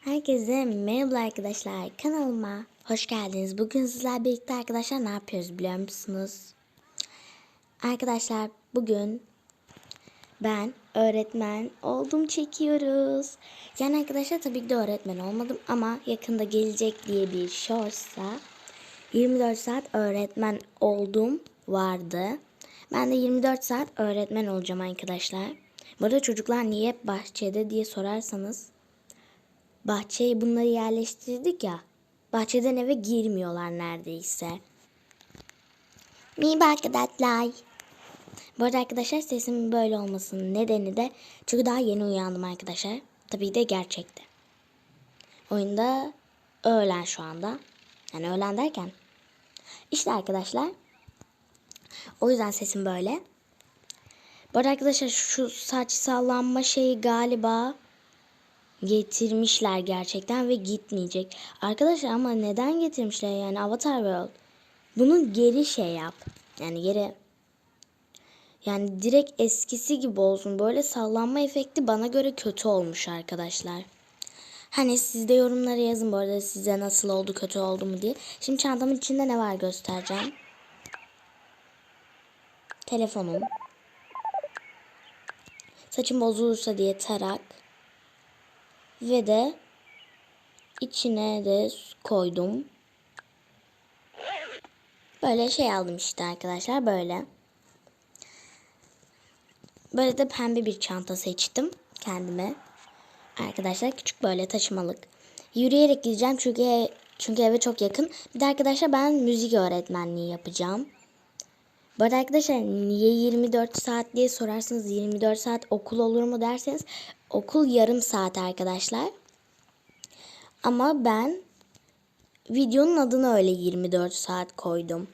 Herkese merhaba arkadaşlar. Kanalıma hoş geldiniz. Bugün sizlerle birlikte arkadaşlar ne yapıyoruz biliyor musunuz? Arkadaşlar bugün ben öğretmen oldum çekiyoruz. Yani arkadaşlar tabii ki de öğretmen olmadım ama yakında gelecek diye bir shorts'a 24 saat öğretmen oldum vardı. Ben de 24 saat öğretmen olacağım arkadaşlar. Burada çocuklar niye bahçede diye sorarsanız bahçeye bunları yerleştirdik ya. Bahçeden eve girmiyorlar neredeyse. Merhaba arkadaşlar. Bu arada arkadaşlar sesimin böyle olmasının nedeni de çünkü daha yeni uyandım arkadaşlar. Tabii de gerçekte. Oyunda öğlen şu anda. Yani öğlen derken. İşte arkadaşlar. O yüzden sesim böyle. Bu arada arkadaşlar şu saç sallanma şeyi galiba getirmişler gerçekten ve gitmeyecek. Arkadaşlar ama neden getirmişler yani Avatar World? Bunu geri şey yap. Yani geri yani direkt eskisi gibi olsun. Böyle sallanma efekti bana göre kötü olmuş arkadaşlar. Hani siz de yorumlara yazın bu arada size nasıl oldu kötü oldu mu diye. Şimdi çantamın içinde ne var göstereceğim. Telefonum. Saçım bozulursa diye tarak. Ve de içine de koydum. Böyle şey aldım işte arkadaşlar böyle. Böyle de pembe bir çanta seçtim kendime. Arkadaşlar küçük böyle taşımalık. Yürüyerek gideceğim çünkü çünkü eve çok yakın. Bir de arkadaşlar ben müzik öğretmenliği yapacağım. Bu arkadaşlar niye 24 saat diye sorarsanız 24 saat okul olur mu derseniz okul yarım saat arkadaşlar. Ama ben videonun adını öyle 24 saat koydum.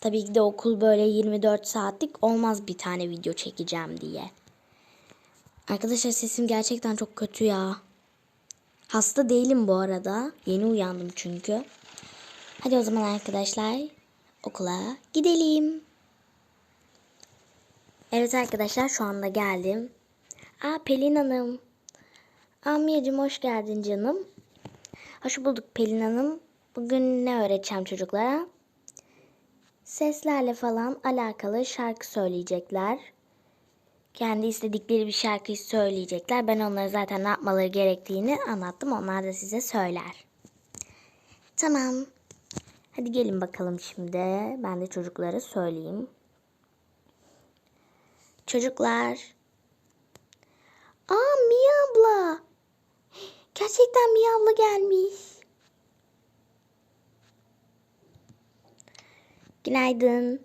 Tabii ki de okul böyle 24 saatlik olmaz bir tane video çekeceğim diye. Arkadaşlar sesim gerçekten çok kötü ya. Hasta değilim bu arada. Yeni uyandım çünkü. Hadi o zaman arkadaşlar okula gidelim. Evet arkadaşlar şu anda geldim. Aa Pelin Hanım. Amiyacım hoş geldin canım. Hoş bulduk Pelin Hanım. Bugün ne öğreteceğim çocuklara? Seslerle falan alakalı şarkı söyleyecekler. Kendi istedikleri bir şarkıyı söyleyecekler. Ben onlara zaten ne yapmaları gerektiğini anlattım. Onlar da size söyler. Tamam. Hadi gelin bakalım şimdi. Ben de çocuklara söyleyeyim. Çocuklar. Aa Mia abla. Gerçekten Mia abla gelmiş. Günaydın.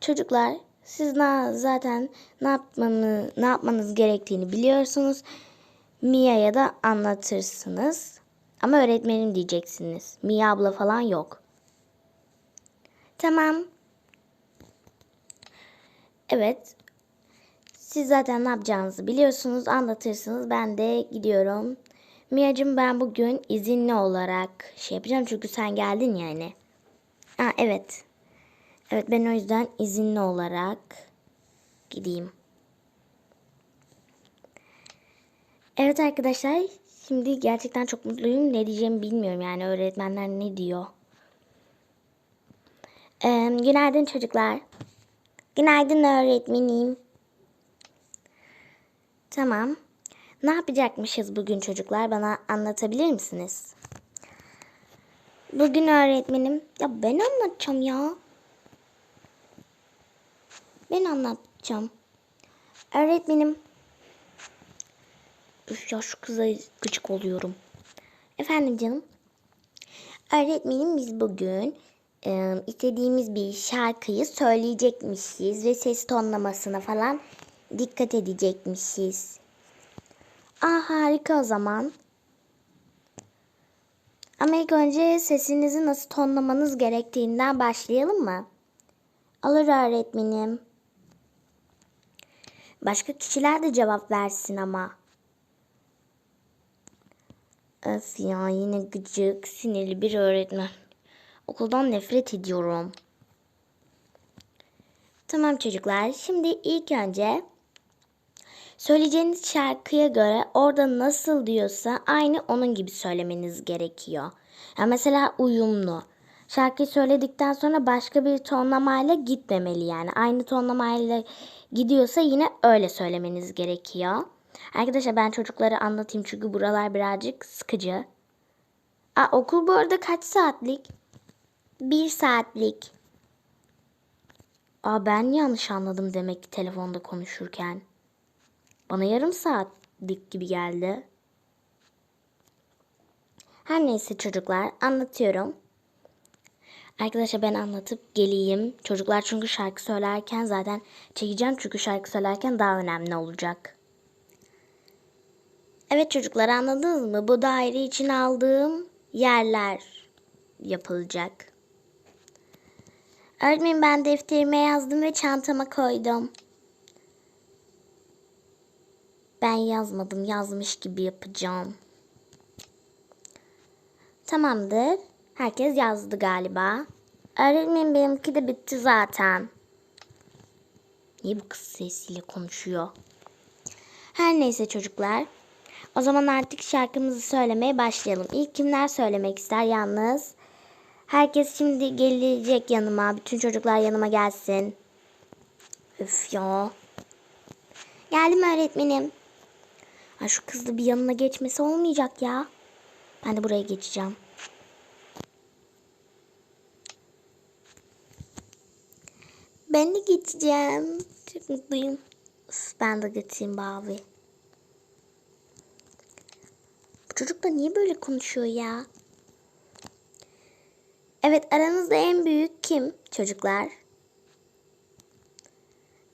Çocuklar, siz na, zaten ne yapmanı, ne yapmanız gerektiğini biliyorsunuz. Mia'ya da anlatırsınız. Ama öğretmenim diyeceksiniz. Mia abla falan yok. Tamam. Evet. Siz zaten ne yapacağınızı biliyorsunuz. Anlatırsınız. Ben de gidiyorum. Mia'cığım ben bugün izinli olarak şey yapacağım. Çünkü sen geldin yani. Ha evet. Evet ben o yüzden izinli olarak gideyim. Evet arkadaşlar şimdi gerçekten çok mutluyum. Ne diyeceğimi bilmiyorum yani öğretmenler ne diyor. Ee, günaydın çocuklar. Günaydın öğretmenim. Tamam. Ne yapacakmışız bugün çocuklar? Bana anlatabilir misiniz? Bugün öğretmenim. Ya ben anlatacağım ya. Ben anlatacağım. Öğretmenim. Üf ya şu kıza gıcık oluyorum. Efendim canım. Öğretmenim biz bugün e, istediğimiz bir şarkıyı söyleyecekmişiz ve ses tonlamasına falan dikkat edecekmişiz. Aa harika o zaman. Ama ilk önce sesinizi nasıl tonlamanız gerektiğinden başlayalım mı? Olur öğretmenim. Başka kişiler de cevap versin ama. Öf ya yine gıcık, sinirli bir öğretmen. Okuldan nefret ediyorum. Tamam çocuklar. Şimdi ilk önce Söyleyeceğiniz şarkıya göre orada nasıl diyorsa aynı onun gibi söylemeniz gerekiyor. Ya mesela uyumlu. Şarkıyı söyledikten sonra başka bir tonlamayla gitmemeli yani. Aynı tonlamayla gidiyorsa yine öyle söylemeniz gerekiyor. Arkadaşlar ben çocuklara anlatayım çünkü buralar birazcık sıkıcı. Aa, okul bu arada kaç saatlik? Bir saatlik. Aa, ben yanlış anladım demek ki telefonda konuşurken. Bana yarım saatlik gibi geldi. Her neyse çocuklar anlatıyorum. Arkadaşlar ben anlatıp geleyim. Çocuklar çünkü şarkı söylerken zaten çekeceğim çünkü şarkı söylerken daha önemli olacak. Evet çocuklar anladınız mı? Bu daire için aldığım yerler yapılacak. Öğretmenim ben defterime yazdım ve çantama koydum. Ben yazmadım, yazmış gibi yapacağım. Tamamdır. Herkes yazdı galiba. Öğretmenim benimki de bitti zaten. Niye bu kız sesiyle konuşuyor? Her neyse çocuklar. O zaman artık şarkımızı söylemeye başlayalım. İlk kimler söylemek ister yalnız? Herkes şimdi gelecek yanıma. Bütün çocuklar yanıma gelsin. Üf ya. Geldim öğretmenim. Ay şu kız da bir yanına geçmesi olmayacak ya. Ben de buraya geçeceğim. Ben de geçeceğim. Çok mutluyum. Ben de geçeyim Bavi. Bu çocuk da niye böyle konuşuyor ya? Evet aranızda en büyük kim çocuklar?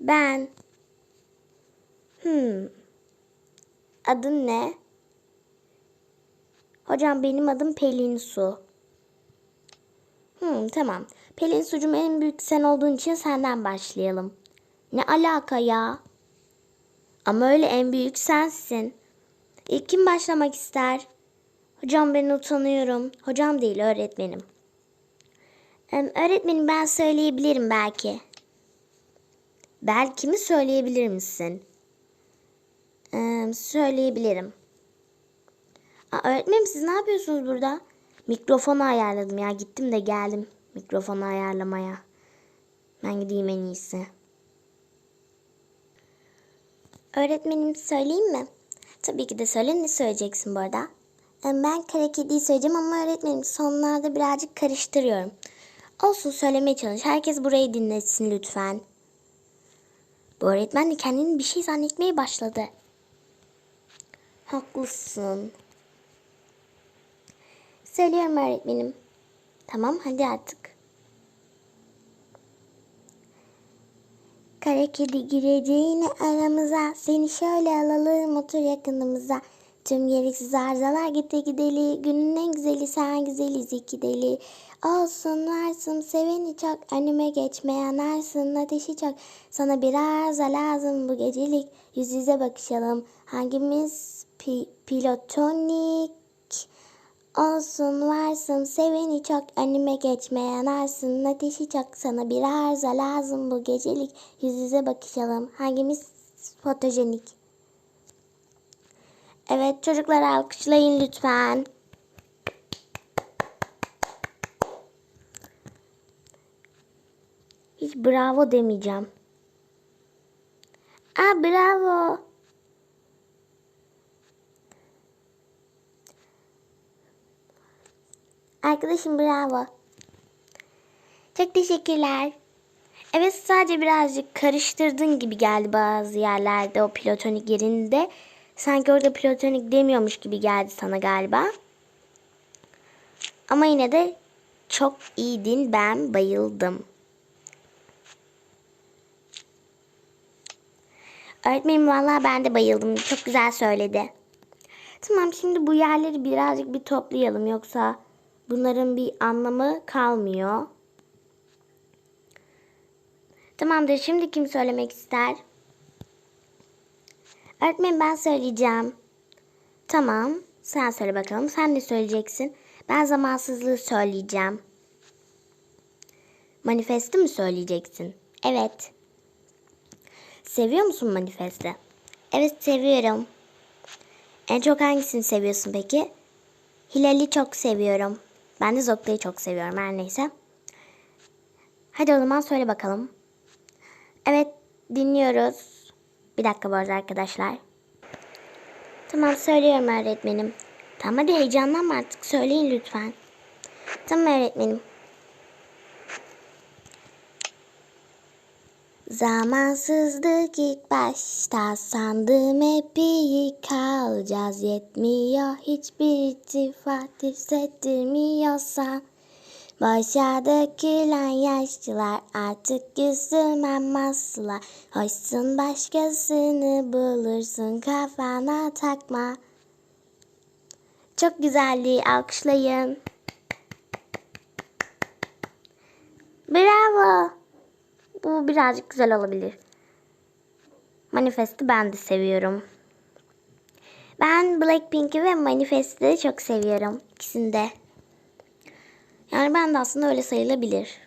Ben. Hmm. Adın ne? Hocam benim adım Pelin Su. Hmm, tamam. Pelin Sucum en büyük sen olduğun için senden başlayalım. Ne alaka ya? Ama öyle en büyük sensin. İlk kim başlamak ister? Hocam ben utanıyorum. Hocam değil öğretmenim. Em, öğretmenim ben söyleyebilirim belki. Belki mi söyleyebilir misin? Söyleyebilirim. Aa, öğretmenim siz ne yapıyorsunuz burada? Mikrofonu ayarladım ya. Gittim de geldim mikrofonu ayarlamaya. Ben gideyim en iyisi. Öğretmenim söyleyeyim mi? Tabii ki de söyle. Ne söyleyeceksin bu arada? Ben kara kediyi söyleyeceğim ama öğretmenim sonlarda birazcık karıştırıyorum. Olsun söylemeye çalış. Herkes burayı dinlesin lütfen. Bu öğretmen de kendini bir şey zannetmeye başladı. Haklısın. Söylüyorum öğretmenim. Tamam hadi artık. Kara kedi gireceğine aramıza Seni şöyle alalım otur yakınımıza Tüm gereksiz arızalar gitti gideli Günün en güzeli sen güzeliz iki deli Olsun varsın seveni çok Önüme geçme yanarsın ateşi çok Sana bir arıza lazım bu gecelik Yüz yüze bakışalım Hangimiz pi- pilotonik Olsun varsın. Seveni çok önüme geçme yanarsın ateşi çok sana bir arıza lazım bu gecelik. Yüz yüze bakışalım. Hangimiz fotojenik? Evet çocuklar alkışlayın lütfen. Hiç bravo demeyeceğim. Aa bravo Arkadaşım bravo. Çok teşekkürler. Evet sadece birazcık karıştırdın gibi geldi bazı yerlerde o platonik yerinde. Sanki orada platonik demiyormuş gibi geldi sana galiba. Ama yine de çok iyiydin ben bayıldım. Öğretmenim vallahi ben de bayıldım. Çok güzel söyledi. Tamam şimdi bu yerleri birazcık bir toplayalım yoksa bunların bir anlamı kalmıyor. Tamamdır şimdi kim söylemek ister? Öğretmenim ben söyleyeceğim. Tamam sen söyle bakalım sen ne söyleyeceksin? Ben zamansızlığı söyleyeceğim. Manifesti mi söyleyeceksin? Evet. Seviyor musun manifesti? Evet seviyorum. En çok hangisini seviyorsun peki? Hilal'i çok seviyorum. Ben de Zokta'yı çok seviyorum her neyse. Hadi o zaman söyle bakalım. Evet dinliyoruz. Bir dakika bu arada arkadaşlar. Tamam söylüyorum öğretmenim. Tamam hadi heyecanlanma artık söyleyin lütfen. Tamam öğretmenim. Zamansızlık ilk başta sandım hep iyi kalacağız. Yetmiyor hiçbir iltifat hissettirmiyorsan. Boşa dökülen yaşlılar artık yüzüme maslar Hoşsun başkasını bulursun kafana takma. Çok güzeldi alkışlayın. Bravo bu birazcık güzel olabilir. Manifest'i ben de seviyorum. Ben Blackpink'i ve Manifest'i çok seviyorum. İkisini de. Yani ben de aslında öyle sayılabilir.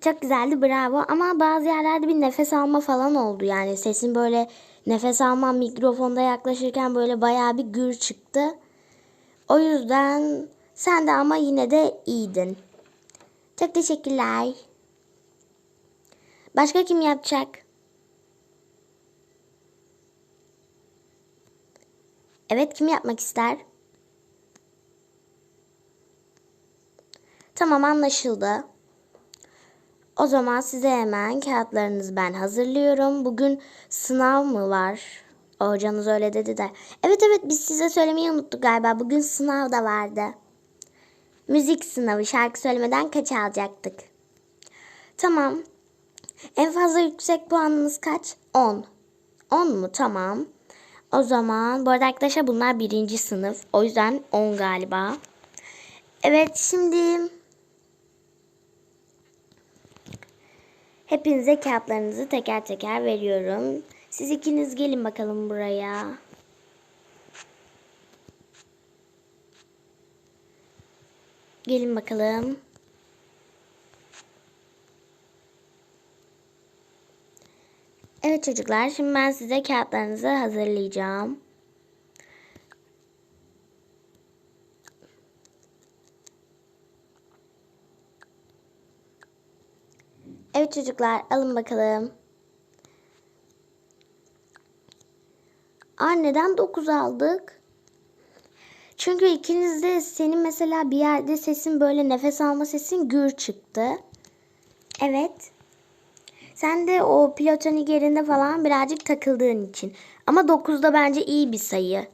Çok güzeldi bravo ama bazı yerlerde bir nefes alma falan oldu. Yani sesin böyle nefes alma mikrofonda yaklaşırken böyle bayağı bir gür çıktı. O yüzden sen de ama yine de iyiydin. Çok teşekkürler. Başka kim yapacak? Evet kim yapmak ister? Tamam anlaşıldı. O zaman size hemen kağıtlarınızı ben hazırlıyorum. Bugün sınav mı var? Hocanız öyle dedi de. Evet evet biz size söylemeyi unuttuk galiba. Bugün sınav da vardı. Müzik sınavı şarkı söylemeden kaç alacaktık? Tamam. En fazla yüksek puanınız kaç? 10. 10 mu? Tamam. O zaman bu arada arkadaşlar bunlar birinci sınıf. O yüzden 10 galiba. Evet şimdi hepinize kağıtlarınızı teker teker veriyorum. Siz ikiniz gelin bakalım buraya. Gelin bakalım. Evet çocuklar, şimdi ben size kağıtlarınızı hazırlayacağım. Evet çocuklar, alın bakalım. Aa neden 9 aldık? Çünkü ikiniz de senin mesela bir yerde sesin böyle nefes alma sesin gür çıktı. Evet. Sen de o platonik yerinde falan birazcık takıldığın için. Ama 9'da bence iyi bir sayı.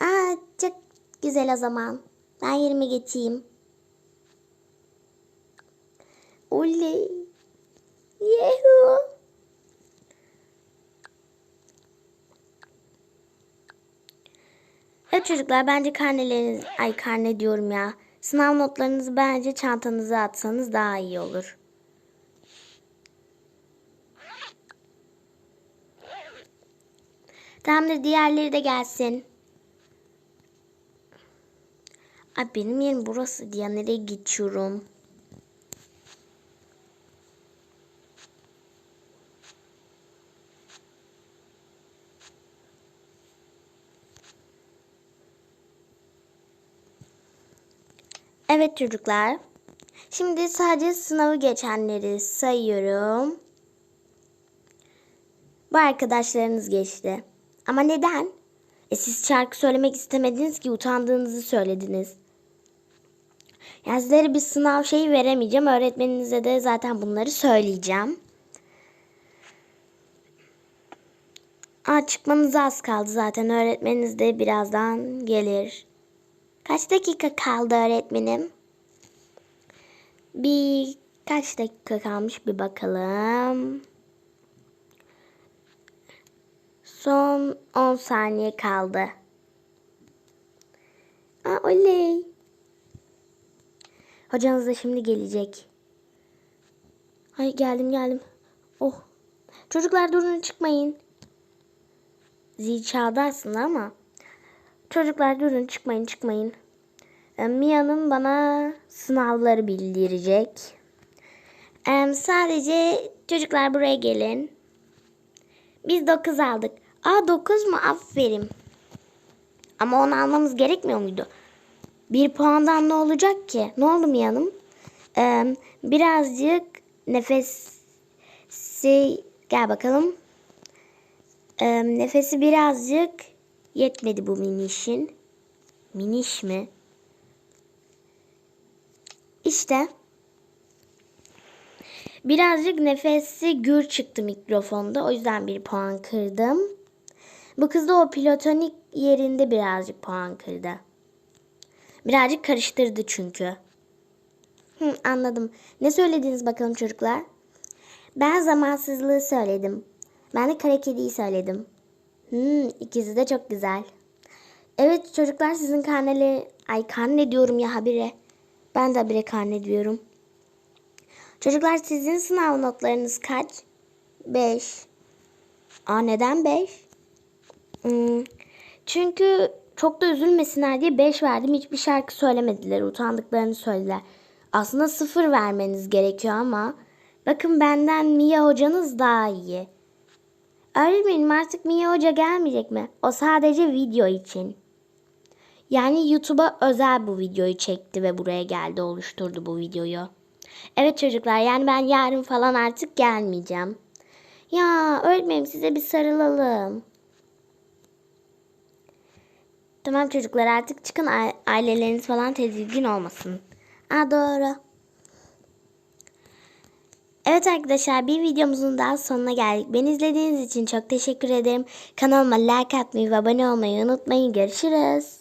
Aa çok güzel o zaman. Ben yerime geçeyim. Oley. Yehu. Evet çocuklar bence karneleriniz, ay karne diyorum ya. Sınav notlarınızı bence çantanıza atsanız daha iyi olur. Tamamdır diğerleri de gelsin. Ay benim yerim burası diye nereye geçiyorum? Evet çocuklar. Şimdi sadece sınavı geçenleri sayıyorum. Bu arkadaşlarınız geçti. Ama neden? E siz şarkı söylemek istemediniz ki utandığınızı söylediniz. Yani sizlere bir sınav şeyi veremeyeceğim. Öğretmeninize de zaten bunları söyleyeceğim. Aa, çıkmanız az kaldı zaten. Öğretmeniniz de birazdan gelir. Kaç dakika kaldı öğretmenim? Bir kaç dakika kalmış bir bakalım. Son 10 saniye kaldı. Aa, oley. Hocanız da şimdi gelecek. Ay geldim geldim. Oh. Çocuklar durun çıkmayın. Zil çaldı aslında ama. Çocuklar durun çıkmayın çıkmayın. Ee, Mia'nın bana sınavları bildirecek. Ee, sadece çocuklar buraya gelin. Biz 9 aldık. Aa 9 mu? Aferin. Ama onu almamız gerekmiyor muydu? Bir puandan ne olacak ki? Ne oldu Mia Hanım? Ee, birazcık nefesi gel bakalım. Ee, nefesi birazcık yetmedi bu minişin. Miniş mi? İşte birazcık nefesi gür çıktı mikrofonda. O yüzden bir puan kırdım. Bu kız da o platonik yerinde birazcık puan kırdı. Birazcık karıştırdı çünkü. Hı, anladım. Ne söylediniz bakalım çocuklar? Ben zamansızlığı söyledim. Ben de kara kediyi söyledim. Hmm, ikisi de çok güzel. Evet çocuklar sizin karneleri... Ay karne diyorum ya habire. Ben de habire karne diyorum. Çocuklar sizin sınav notlarınız kaç? 5. Aa neden 5? Hmm, çünkü çok da üzülmesinler diye 5 verdim. Hiçbir şarkı söylemediler. Utandıklarını söylediler. Aslında 0 vermeniz gerekiyor ama bakın benden Mia hocanız daha iyi. Öğretmenim artık Mia hoca gelmeyecek mi? O sadece video için. Yani YouTube'a özel bu videoyu çekti ve buraya geldi oluşturdu bu videoyu. Evet çocuklar yani ben yarın falan artık gelmeyeceğim. Ya öğretmenim size bir sarılalım. Tamam çocuklar artık çıkın aileleriniz falan tedirgin olmasın. Aa doğru. Evet arkadaşlar bir videomuzun daha sonuna geldik. Beni izlediğiniz için çok teşekkür ederim. Kanalıma like atmayı ve abone olmayı unutmayın. Görüşürüz.